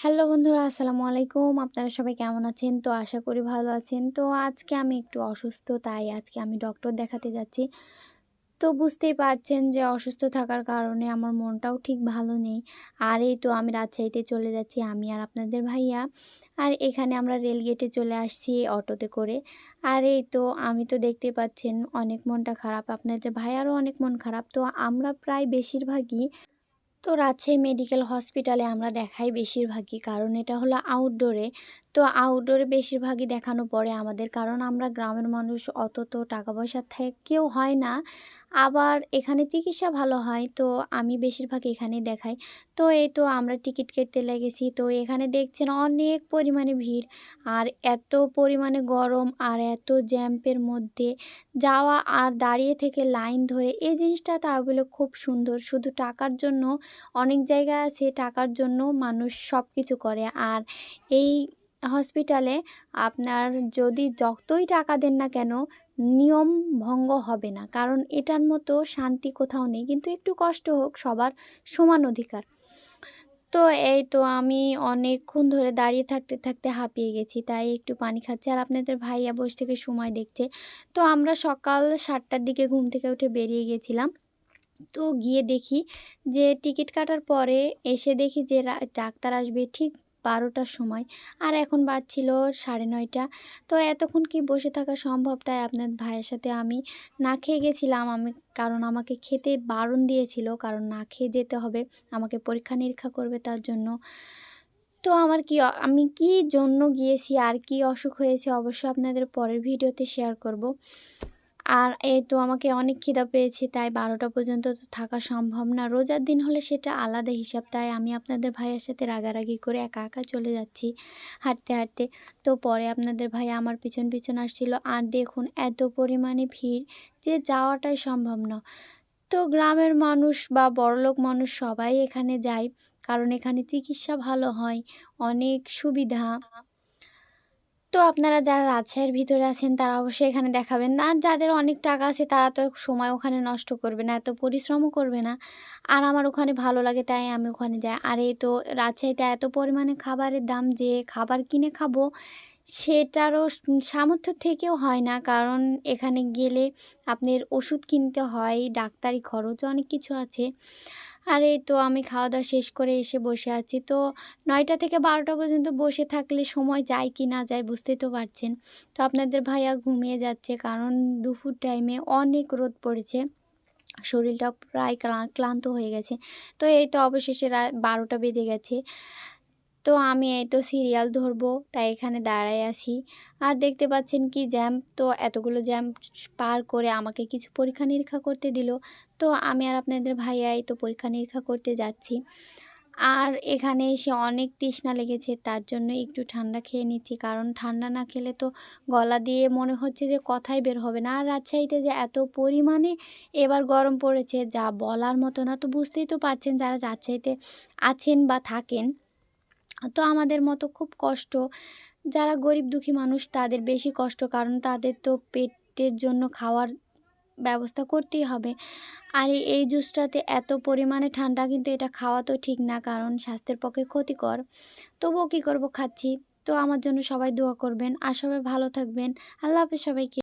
Hello বন্ধুরা, আসসালামু আলাইকুম। আপনারা সবাই কেমন আছেন? তো আশা করি ভালো আছেন। তো আজকে আমি একটু অসুস্থ, তাই আজকে আমি ডক্টর দেখাতে যাচ্ছি। তো বুঝতেই পারছেন যে অসুস্থ থাকার কারণে আমার মনটাও ঠিক ভালো নেই। আর এই তো আমি রাজশাহীতে চলে যাচ্ছি, আমি আর আপনাদের ভাইয়া। আর এখানে আমরা রেলগেটে চলে আসছি অটোতে করে। আর এই তো আমি তো দেখতে পাচ্ছেন, অনেক মনটা খারাপ। আপনাদের ভাইয়ারও অনেক মন খারাপ। তো আমরা প্রায় বেশিরভাগই তো রাজশাহী মেডিকেল হসপিটালে আমরা দেখাই বেশিরভাগই। কারণ এটা হলো আউটডোরে তো আউটডোরে বেশিরভাগই দেখানো পড়ে আমাদের। কারণ আমরা গ্রামের মানুষ, অত তো টাকা পয়সা থেকেও হয় না। আবার এখানে চিকিৎসা ভালো হয়, তো আমি বেশিরভাগ এখানেই দেখাই। তো এই তো আমরা টিকিট কেটে লেগেছি, তো এখানে দেখছেন অনেক পরিমাণে ভিড়। আর এত পরিমাণে গরম আর এত জ্যাম্পের মধ্যে যাওয়া আর দাঁড়িয়ে থেকে লাইন ধরে, এই জিনিসটা তাহলে খুব সুন্দর। শুধু টাকার জন্য, অনেক জায়গা আছে, টাকার জন্য মানুষ সব কিছু করে। আর এই হসপিটালে আপনার যদি যতই টাকা দেন না কেন, নিয়ম ভঙ্গ হবে না। কারণ এটার মতো শান্তি কোথাও নেই। কিন্তু একটু কষ্ট হোক, সবার সমান অধিকার। তো এই তো আমি অনেকক্ষণ ধরে দাঁড়িয়ে থাকতে থাকতে হাঁপিয়ে গেছি। তাই একটু পানি খাচ্ছি। আর আপনাদের ভাইয়া বসে থেকে সময় দেখছে। তো আমরা সকাল সাতটার দিকে ঘুম থেকে উঠে বেরিয়ে গেছিলাম। তো গিয়ে দেখি যে টিকিট কাটার পরে এসে দেখি যে ডাক্তার আসবে ঠিক বারোটার সময়। আর এখন বাজছিল সাড়ে নয়টা। তো এতক্ষণ কি বসে থাকা সম্ভব? তাই আপনার ভাইয়ের সাথে আমি না খেয়ে গেছিলাম। আমি, কারণ আমাকে খেতে বারণ দিয়েছিল, কারণ না খেয়ে যেতে হবে। আমাকে পরীক্ষা নিরীক্ষা করবে তার জন্য। তো আমার কি, আমি কি জন্য গিয়েছি, আর কি অসুখ হয়েছে অবশ্যই আপনাদের পরের ভিডিওতে শেয়ার করব। আর এই তো আমাকে অনেক খিদা পেয়েছে, তাই বারোটা পর্যন্ত তো থাকা সম্ভব না। রোজার দিন হলে সেটা আলাদা হিসাব, তাই আমি আপনাদের ভাইয়ের সাথে রাগারাগি করে একা একা চলে যাচ্ছি হাঁটতে হাঁটতে। তো পরে আপনাদের ভাই আমার পিছন পিছন আসছিল। আর দেখুন, এত পরিমাণে ভিড় যে যাওয়াটাই সম্ভব না। তো গ্রামের মানুষ বা বড়লোক মানুষ সবাই এখানে যায়, কারণ এখানে চিকিৎসা ভালো হয়, অনেক সুবিধা। তো আপনারা যারা রাজশাহীর ভিতরে আছেন, তারা অবশ্যই এখানে দেখাবেন। আর যাদের অনেক টাকা আছে, তারা তো সময় ওখানে নষ্ট করবে না, এত পরিশ্রমও করবে না। আর আমার ওখানে ভালো লাগে, তাই আমি ওখানে যাই। আর এই তো রাজশাহীতে এত পরিমাণে খাবারের দাম যে খাবার কিনে খাব, সেটারও সামর্থ্য থেকেও হয় না। কারণ এখানে গেলে আপনার ওষুধ কিনতে হয়, ডাক্তারি খরচ অনেক কিছু আছে। আর এই তো আমি খাওয়া দাওয়া শেষ করে এসে বসে আছি। তো নয়টা থেকে বারোটা পর্যন্ত বসে থাকলে সময় যায় কি না যায় বুঝতেই তো পারছেন। তো আপনাদের ভাইয়া ঘুমিয়ে যাচ্ছে কারণ দুপুর টাইমে অনেক রোদ পড়েছে। শরীরটা প্রায় ক্লান্ত হয়ে গেছে। তো এই তো অবশেষে বারোটা বেজে গেছে। তো আমি এই তো সিরিয়াল ধরবো, তাই এখানে দাঁড়ায় আছি। আর দেখতে পাচ্ছেন কি জ্যাম, তো এতগুলো জ্যাম পার করে আমাকে কিছু পরীক্ষা নিরীক্ষা করতে দিল। তো আমি আর আপনাদের ভাইয়াই তো পরীক্ষা নিরীক্ষা করতে যাচ্ছি। আর এখানে এসে অনেক তৃষ্ণা লেগেছে, তার জন্য একটু ঠান্ডা খেয়ে নিচ্ছি। কারণ ঠান্ডা না খেলে তো গলা দিয়ে মনে হচ্ছে যে কথাই বের হবে না। আর রাজশাহীতে যে এত পরিমাণে এবার গরম পড়েছে, যা বলার মতো না। তো বুঝতেই তো পারছেন যারা রাজশাহীতে আছেন বা থাকেন তো আমাদের মতো খুব কষ্ট। যারা গরিব দুঃখী মানুষ তাদের বেশি কষ্ট, কারণ তাদের তো পেটের জন্য খাওয়ার ব্যবস্থা করতেই হবে। আর এই জুসটাতে এত পরিমাণে ঠান্ডা কিন্তু এটা খাওয়া তো ঠিক না, কারণ স্বাস্থ্যের পক্ষে ক্ষতিকর। তবুও কী করব, খাচ্ছি। তো আমার জন্য সবাই দোয়া করবেন। আর সবাই ভালো থাকবেন। আল্লাহ হাফেজ সবাইকে।